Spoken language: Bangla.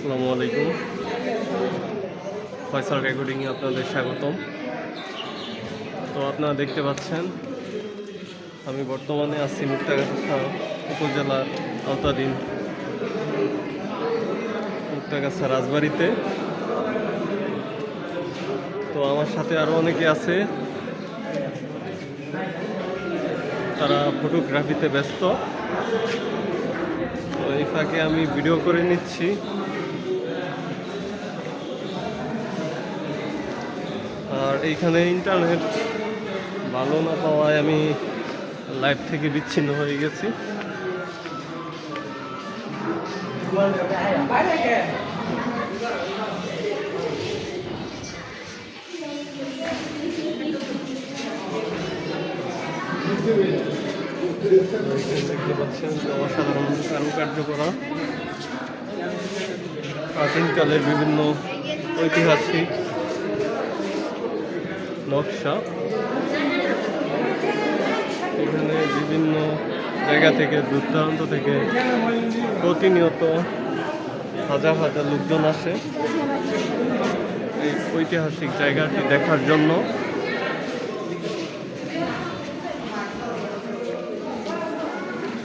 আসসালামু আলাইকুম। ফয়সাল রেকর্ডিংয়ে আপনাদের স্বাগতম। তো আপনারা দেখতে পাচ্ছেন, আমি বর্তমানে আছি মুক্তাগাছা উপজেলার আওতাধীন, মুক্তাগাছা রাজবাড়িতে। তো আমার সাথে আরও অনেকে আছে। তারা ফটোগ্রাফিতে ব্যস্ত। তো এই ফাঁকে আমি ভিডিও করে নিচ্ছি। আর এইখানে ইন্টারনেট ভালো না পাওয়ায় আমি লাইভ থেকে বিচ্ছিন্ন হয়ে গেছি। দেখতে পাচ্ছেন অসাধারণ কারুকার্য করা। প্রাচীনকালের বিভিন্ন ঐতিহাসিক নকশা। এখানে বিভিন্ন জায়গা থেকে দূরদূরান্ত থেকে প্রতিনিয়ত হাজার হাজার লোকজন আসে। এই ঐতিহাসিক জায়গাটি দেখার জন্য।